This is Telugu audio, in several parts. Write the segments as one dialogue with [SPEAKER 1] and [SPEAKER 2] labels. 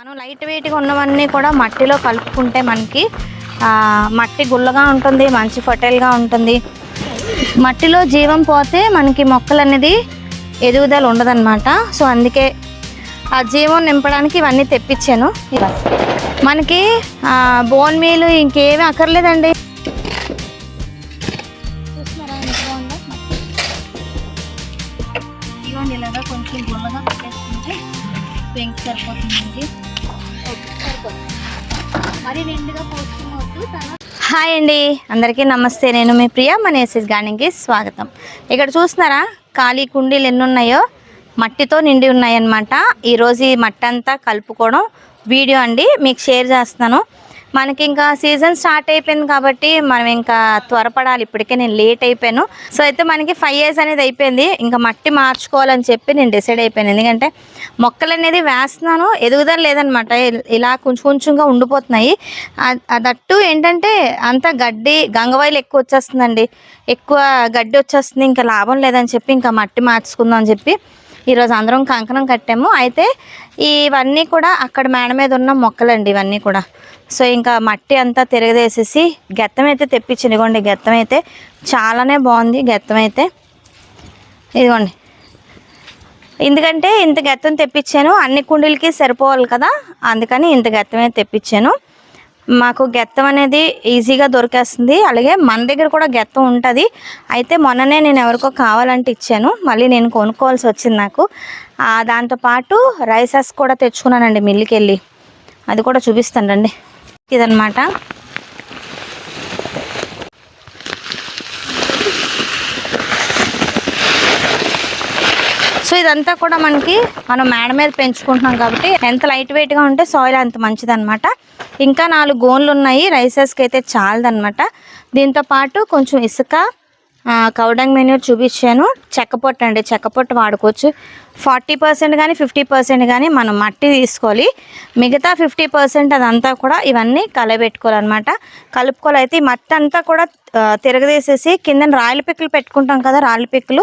[SPEAKER 1] మనం లైట్ వెయిట్గా ఉన్నవన్నీ కూడా మట్టిలో కలుపుకుంటే మనకి మట్టి గుల్లగా ఉంటుంది మంచి ఫర్టైల్గా ఉంటుంది. మట్టిలో జీవం పోతే మనకి మొక్కలు అనేది ఎదుగుదల ఉండదన్నమాట. సో అందుకే ఆ జీవం నింపడానికి ఇవన్నీ తెప్పించాను. మనకి బోన్ మీలు ఇంకేమీ అక్కర్లేదండి. ఇలాగా కొంచెం గుల్లగా పెట్టేసుకుంటే పెంక్ సరిపోతుందండి. మరి నిండుగా హాయ్ అండి. అందరికీ నమస్తే. నేను మీ ప్రియ మన ఎస్ఎస్ గార్డెన్కి స్వాగతం. ఇక్కడ చూస్తున్నారా? ఖాళీ కుండీలు ఎన్ని ఉన్నాయో మట్టితో నిండి ఉన్నాయన్నమాట. ఈరోజు ఈ మట్టి అంతా కలుపుకోవడం వీడియో అండి. మీకు షేర్ చేస్తున్నాను. మనకి ఇంకా సీజన్ స్టార్ట్ అయిపోయింది కాబట్టి మనం ఇంకా త్వరపడాలి. ఇప్పటికే నేను లేట్ అయిపోయాను. సో అయితే మనకి ఫైవ్ ఇయర్స్ అనేది అయిపోయింది. ఇంకా మట్టి మార్చుకోవాలని చెప్పి నేను డిసైడ్ అయిపోయాను. ఎందుకంటే మొక్కలు అనేది వేస్తున్నాను. ఎదుగుదల లేదనమాట. ఇలా కొంచెం కొంచెంగా ఉండిపోతున్నాయి. దట్టు అదట్టు ఏంటంటే అంత గడ్డి గంగవాయిలు ఎక్కువ వచ్చేస్తుందండి. ఎక్కువ గడ్డి వచ్చేస్తుంది. ఇంకా లాభం లేదని చెప్పి ఇంకా మట్టి మార్చుకుందాం అని చెప్పి ఈరోజు అందరం కంకణం కట్టాము. అయితే ఇవన్నీ కూడా అక్కడ మేడ మీద ఉన్న మొక్కలండి ఇవన్నీ కూడా. సో ఇంకా మట్టి అంతా తిరగదేసేసి గెత్తం అయితే తెప్పించింది. ఇదిగోండి గెత్తం అయితే చాలానే బాగుంది. గెత్తం అయితే ఇదిగోండి. ఎందుకంటే ఇంత గెత్తం తెప్పించాను. అన్ని కుండీలకి సరిపోవాలి కదా. అందుకని ఇంత గెత్తమే తెప్పించాను. మాకు గెత్తం అనేది ఈజీగా దొరికేస్తుంది. అలాగే మన దగ్గర కూడా గెత్తం ఉంటుంది. అయితే మొన్ననే నేను ఎవరికో కావాలంటే ఇచ్చాను. మళ్ళీ నేను కొనుక్కోవాల్సి వచ్చింది నాకు. దాంతోపాటు రైసెస్ కూడా తెచ్చుకున్నానండి మిల్లుకి వెళ్ళి అది కూడా చూపిస్తాను రండి. ఇదనమాట సో ఇదంతా కూడా మనకి మనం మేడ మీద పెంచుకుంటున్నాం కాబట్టి ఎంత లైట్ వెయిట్గా ఉంటే సాయిల్ అంత మంచిదన్నమాట. ఇంకా నాలుగు గోన్లు ఉన్నాయి. రైసెస్కి అయితే చాలదన్నమాట. దీంతో పాటు కొంచెం ఇసుక కౌడంగ్ మెన్యూర్ చూపించాను. చెక్కపొట్టు అండి చెక్కపొట్టు వాడుకోవచ్చు. ఫార్టీ పర్సెంట్ కానీ ఫిఫ్టీ పర్సెంట్ కానీ మనం మట్టి తీసుకోవాలి. మిగతా ఫిఫ్టీ పర్సెంట్ అదంతా కూడా ఇవన్నీ కలబెట్టుకోవాలన్నమాట. కలుపుకోవాలి అయితే ఈ మట్టి అంతా కూడా తిరగదీసేసి కింద రాయల పిక్కలు పెట్టుకుంటాం కదా రాయల పిక్కలు.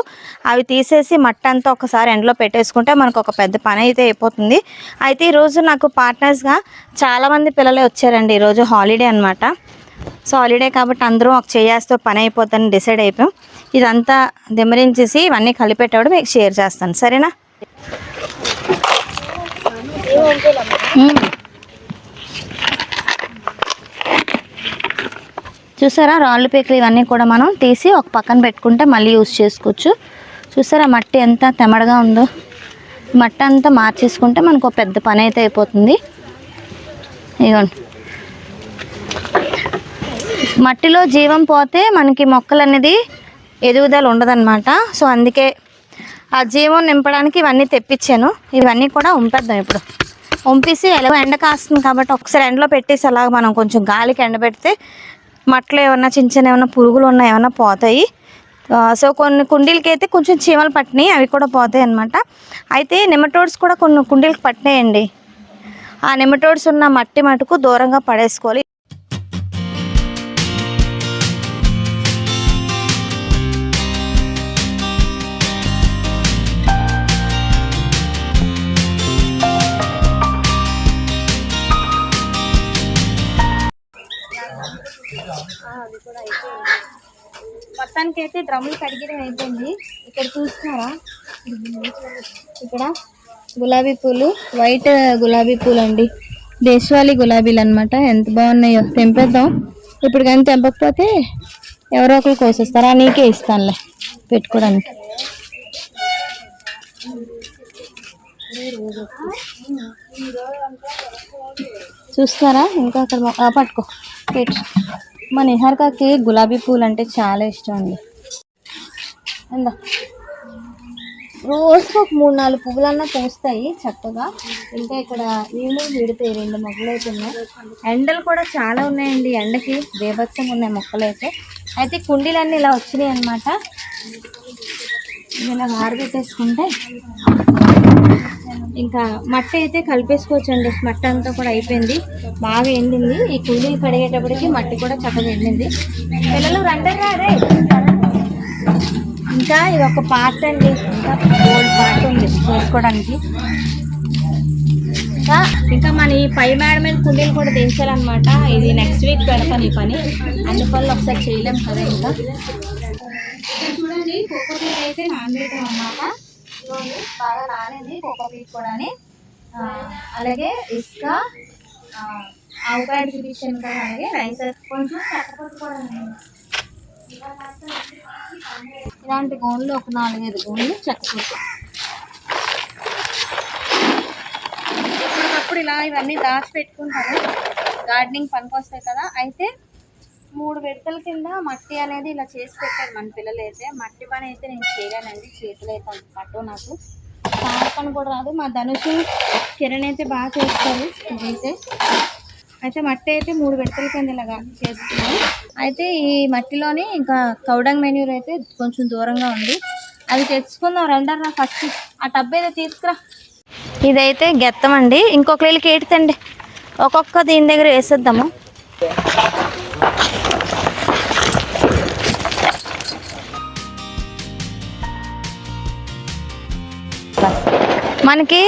[SPEAKER 1] అవి తీసేసి మట్టి అంతా ఒకసారి ఎండలో పెట్టేసుకుంటే మనకు ఒక పెద్ద పని అయితే అయిపోతుంది. అయితే ఈరోజు నాకు పార్ట్నర్స్గా చాలామంది పిల్లలే వచ్చారండి ఈరోజు హాలిడే అన్నమాట. సో హాలిడే కాబట్టి అందరూ ఒక చేయాస్తో పని అయిపోతుందని డిసైడ్ అయిపోయాం. ఇదంతా దిమరించేసి ఇవన్నీ కలిపేటప్పుడు మీకు షేర్ చేస్తాను. సరేనా? చూసారా? రాళ్ళు పీకలు ఇవన్నీ కూడా మనం తీసి ఒక పక్కన పెట్టుకుంటే మళ్ళీ యూస్ చేసుకోవచ్చు. చూసారా? మట్టి ఎంత తెమడగా ఉందో. మట్టి అంతా మార్చేసుకుంటే మనకు ఒక పెద్ద పని అయితే అయిపోతుంది. ఇదిగోండి మట్టిలో జీవం పోతే మనకి మొక్కలు అనేది ఎదుగుదల ఉండదన్నమాట. సో అందుకే ఆ జీవం నింపడానికి ఇవన్నీ తెప్పించాను. ఇవన్నీ కూడా ఉంపేద్దాం ఇప్పుడు. ఉంపేసి ఎలా ఎండ కాస్తుంది కాబట్టి ఒకసారి ఎండలో పెట్టేసి అలాగ మనం కొంచెం గాలికి ఎండబెడితే మట్టిలో ఏమన్నా చిన్న చిన్న ఏమన్నా పురుగులు ఉన్నా ఏమన్నా పోతాయి. సో కొన్ని కుండీలకి అయితే కొంచెం చీమలు పట్టినాయి అవి కూడా పోతాయి అన్నమాట. అయితే నెమటోడ్స్ కూడా కొన్ని కుండీలకు పట్టినాయండి. ఆ నెమటోడ్స్ ఉన్న మట్టి మటుకు దూరంగా పడేసుకోవాలి. మొత్తానికి అయితే డ్రమ్ములు కడిగడం అయిపోయింది. ఇక్కడ చూస్తున్నారా ఇక్కడ గులాబీ పూలు వైట్ గులాబీ పూలు అండి దేశవాళీ గులాబీలు అన్నమాట. ఎంత బాగున్నాయో తెంపేద్దాం. ఇప్పుడు కానీ తెంపకపోతే ఎవరో ఒకరు కోసేస్తారా. నీకే ఇస్తానులే పెట్టుకోవడానికి. చూస్తారా? ఇంకా అక్కడ పట్టుకో. పెట్టు. మా నిహారికకి గులాబీ పూలు అంటే చాలా ఇష్టం అండి. అందా రోజుకు ఒక మూడు నాలుగు పువ్వులన్నా పూస్తాయి చక్కగా. ఇంకా ఇక్కడ నీళ్ళు విడతాయి రెండు మొక్కలు అయితే ఉన్నాయి. ఎండలు కూడా చాలా ఉన్నాయండి ఎండకి. బేభత్సంగా ఉన్నాయి మొక్కలు అయితే అయితే కుండీలన్నీ ఇలా వచ్చినాయి అన్నమాట. ఇలా ఆరబెట్టేసుకుంటే ఇంకా మట్టి అయితే కలిపేసుకోవచ్చండి. మట్టి అంతా కూడా అయిపోయింది. బాగా ఎండింది. ఈ కుండీలు కడిగేటప్పటికి మట్టి కూడా చక్కగా ఎండింది. పిల్లలు రండరా రే ఇంకా ఇది ఒక పార్ట్ అండి. ఇంకా గోల్డ్ పార్ట్ ఉంది చేసుకోవడానికి. ఇంకా ఇంకా మన ఈ పై మేడ మీద కుండీలు కూడా దించాలన్నమాట. ఇది నెక్స్ట్ వీక్ పెడతాను ఈ పని. అన్ని పనులు ఒకసారి చేయలేము కదా ఇంకా. చూడండి కోకోపీట్ అయితే నానబెట్టాం అన్నమాట. బాగా నానింది కోకోపీట్ కూడా అలాగే ఇసుక ఆ, చూపించాను కదా అలాగే రైస్ కొంచెం చక్కపొట్టు ఇలాంటి గోన్లు ఒక నాలుగైదు గోన్లు చక్కపొట్టు అప్పుడు ఇలా ఇవన్నీ దాచిపెట్టుకుంటారు. గార్డెనింగ్ పనికొస్తాయి కదా. అయితే మూడు విడతల కింద మట్టి అనేది ఇలా చేసి పెట్టారు మన పిల్లలు అయితే మట్టి పని అయితే నేను చేయలేనండి. చేతులు అయితే అంత పట్టు నాకు. చాలా పని కూడా రాదు. మా ధనుషు కిరణ్ అయితే బాగా చేస్తారు. ఇదైతే అయితే మట్టి అయితే మూడు విడతల కింద ఇలాగా చేస్తున్నాను అయితే ఈ మట్టిలోని ఇంకా కౌడంగ్ మెన్యూర్ అయితే కొంచెం దూరంగా ఉంది. అది తెచ్చుకుందాం రెండర్ నా ఫస్ట్. ఆ టబ్ అయితే తీసుకురా. ఇదైతే గెత్తం అండి. ఇంకొక ఏడుతండి ఒక్కొక్క దీని దగ్గర వేసేద్దాము. మనకి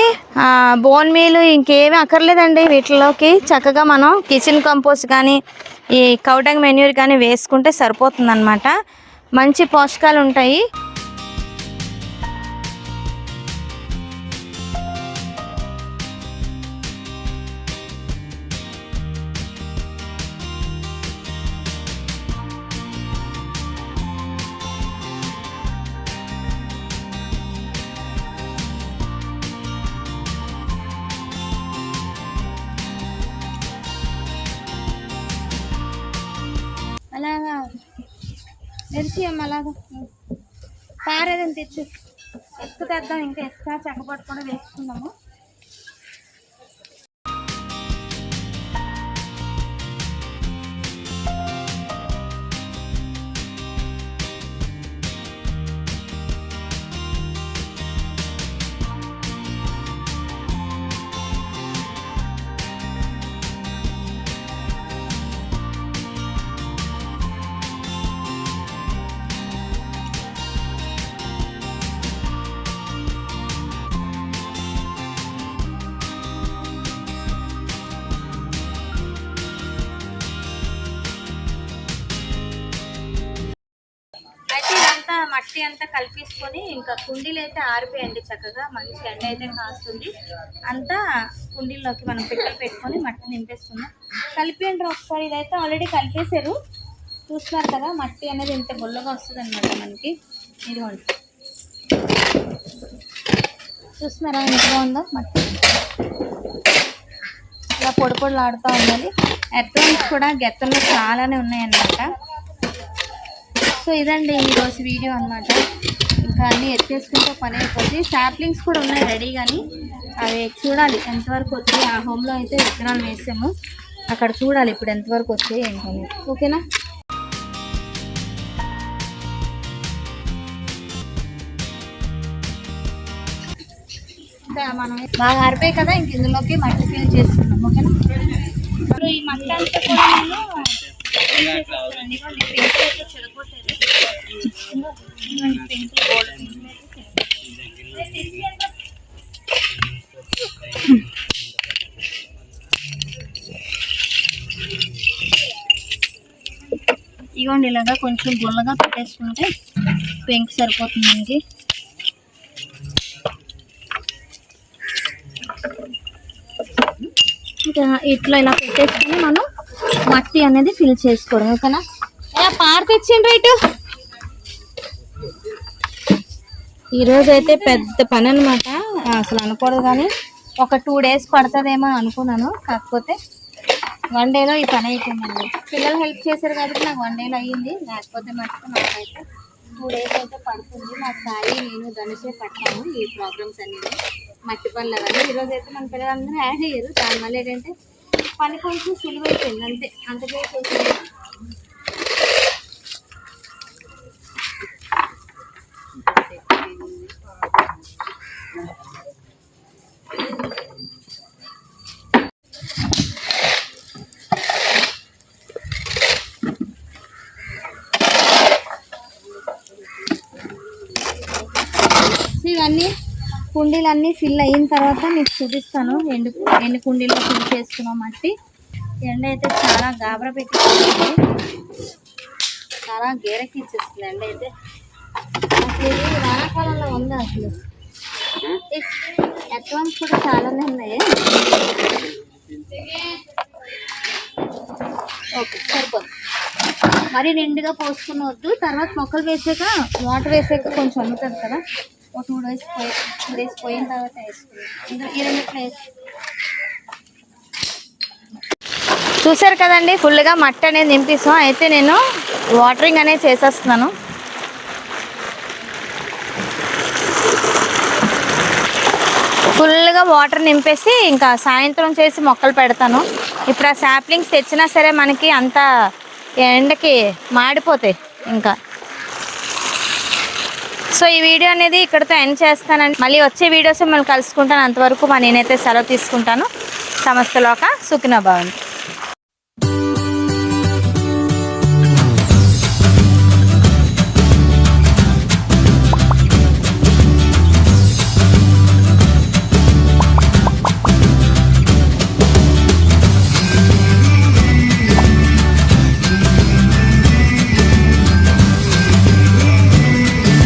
[SPEAKER 1] బోన్ మీల్ ఇంకేమీ అక్కర్లేదండి వీటిలోకి. చక్కగా మనం కిచెన్ కంపోస్ట్ కానీ ఈ కౌడంగ్ మెన్యూర్ కానీ వేసుకుంటే సరిపోతుంది మంచి పోషకాలు ఉంటాయి తెరిచి అమ్మ అలాగా పారేదని తెచ్చు ఎత్తు తెద్దాం ఇంకా ఎక్స్ట్రా చెక్కపట్టు కూడా వేసుకున్నాము మట్టి అంతా కలిపేసుకొని ఇంకా కుండీలు అయితే ఆరిపోయండి చక్కగా. మంచి ఎండ అయితే కాస్తుంది. అంతా కుండీల్లోకి మనం పిక్కలు పెట్టుకొని మట్టి నింపేస్తున్నాం కలిపేయండి ఒకసారి. ఇదైతే ఆల్రెడీ కలిపేశారు. చూస్తున్నారు కదా మట్టి అనేది ఇంత బొల్లగా వస్తుంది అనమాట మనకి. ఇదిగోండి. చూస్తున్నారా? ఎంత ఉందో మట్టి. ఇలా పొడి పొడులు ఆడుతూ ఉండాలి. ఎర్త్ కూడా గెత్తలు చాలానే ఉన్నాయన్నమాట. సో ఇదండి ఈరోజు వీడియో అన్నమాట. ఇంకా అన్నీ ఎత్తేసుకుంటే పని అయిపోతుంది శాప్లింగ్స్ కూడా ఉన్నాయి రెడీ కానీ అవి చూడాలి ఎంతవరకు వచ్చాయి. ఆ హోమ్లో అయితే విత్తనాలు వేసాము. అక్కడ చూడాలి ఇప్పుడు ఎంతవరకు వచ్చాయి ఏంటని ఓకేనా? మనం బాగా ఆరిపోయి కదా ఇంక ఇందులోకి మట్టి ఫిల్ చేసుకున్నాం ఓకేనా? ఇప్పుడు ఈ మట్టి అంతా కూడా నేను. ఇదిగోండి, ఇలాగా కొంచెం గుల్లగా పెట్టేసుకుంటే పెంక్ సరిపోతుంది మనకి ఇంకా ఇట్లా ఇలా పెట్టేసుకొని మనం మట్టి అనేది ఫిల్ చేసుకోవడం ఓకేనా? ఏ పార తెచ్చిండ్రు ఇటు. ఈరోజు అయితే పెద్ద పని అనమాట అసలు అనకూడదు కానీ ఒక టూ డేస్ పడుతుందేమో అనుకున్నాను. కాకపోతే వన్ డేలో ఈ పని అయిపోయిందండి. పిల్లలు హెల్ప్ చేశారు కాబట్టి నాకు వన్ డేలో అయ్యింది. లేకపోతే మటుకు నాకైతే టూ డేస్ అయితే పడుతుంది. మా సాయి నేను ధనుషే పట్టాము ఈ ప్రోగ్రామ్స్ అనేది మట్టి పనులు అవన్నీ. ఈరోజు అయితే మన పిల్లలందరూ యాడ్ అయ్యారు. దానివల్ల ఏంటంటే పని కొంచెం సులువైపోయింది. అంతే. అంతకే చేసింది ఇవన్నీ కుండీలన్నీ ఫిల్ అయిన తర్వాత మీకు చూపిస్తాను. ఎండు ఎన్ని కుండీలో ఫిల్ చేసుకున్నాం మట్టి. ఎండ అయితే చాలా గాబరా పెట్టి చాలా గేరకి ఇచ్చేస్తుంది ఎండ అయితే. అసలు వానాకాలంలో ఉంది అసలు. అడ్వాన్స్ కూడా చాలానే ఉన్నాయి. ఓకే సరిపోదు. మరి నిండుగా పోసుకుని వద్దు తర్వాత మొక్కలు వేసాక వాటర్ వేసాక కొంచెం అమ్ముతుంది కదా. ఒక టూ డేస్ పోయి టూ డేస్ పోయిన తర్వాత వేసుకున్నాం ఈ రెండిట్లో చూసారు కదండి ఫుల్గా మట్టి అనేది నింపిస్తాం అయితే నేను వాటరింగ్ అనేది చేసేస్తున్నాను. ఫుల్గా వాటర్ నింపేసి ఇంకా సాయంత్రం చేసి మొక్కలు పెడతాను. ఇప్పుడు ఆ సాప్లింగ్స్ తెచ్చినా సరే మనకి అంత ఎండకి మాడిపోతాయి ఇంకా. సో ఈ వీడియో అనేది ఇక్కడితో ఎండ్ చేస్తానండి. మళ్ళీ వచ్చే వీడియోస్ మిమ్మల్ని కలుసుకుంటాను. అంతవరకు మా నేనైతే సెలవు తీసుకుంటాను. సమస్తలోక సుఖిన భావంతి.